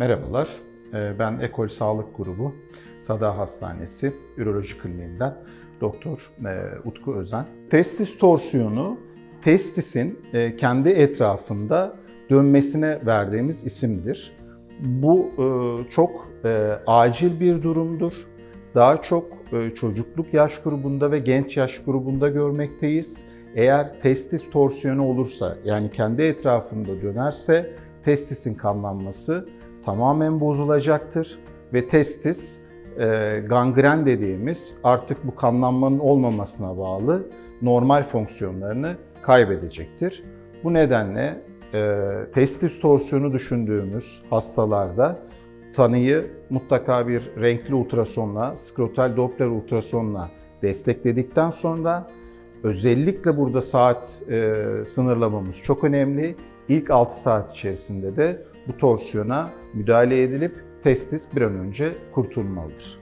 Merhabalar, Ee, ben Ekol Sağlık Grubu Sada Hastanesi Üroloji Kliniğinden Doktor e, Utku Özen. Testis torsiyonu, testisin e, kendi etrafında dönmesine verdiğimiz isimdir. Bu e, çok e, acil bir durumdur. Daha çok e, çocukluk yaş grubunda ve genç yaş grubunda görmekteyiz. Eğer testis torsiyonu olursa yani kendi etrafında dönerse testisin kanlanması tamamen bozulacaktır ve testis e, gangren dediğimiz artık bu kanlanmanın olmamasına bağlı normal fonksiyonlarını kaybedecektir. Bu nedenle e, testis torsiyonu düşündüğümüz hastalarda tanıyı mutlaka bir renkli ultrasonla, skrotal doppler ultrasonla destekledikten sonra özellikle burada saat e, sınırlamamız çok önemli. İlk 6 saat içerisinde de bu torsiyona müdahale edilip testis bir an önce kurtulmalıdır.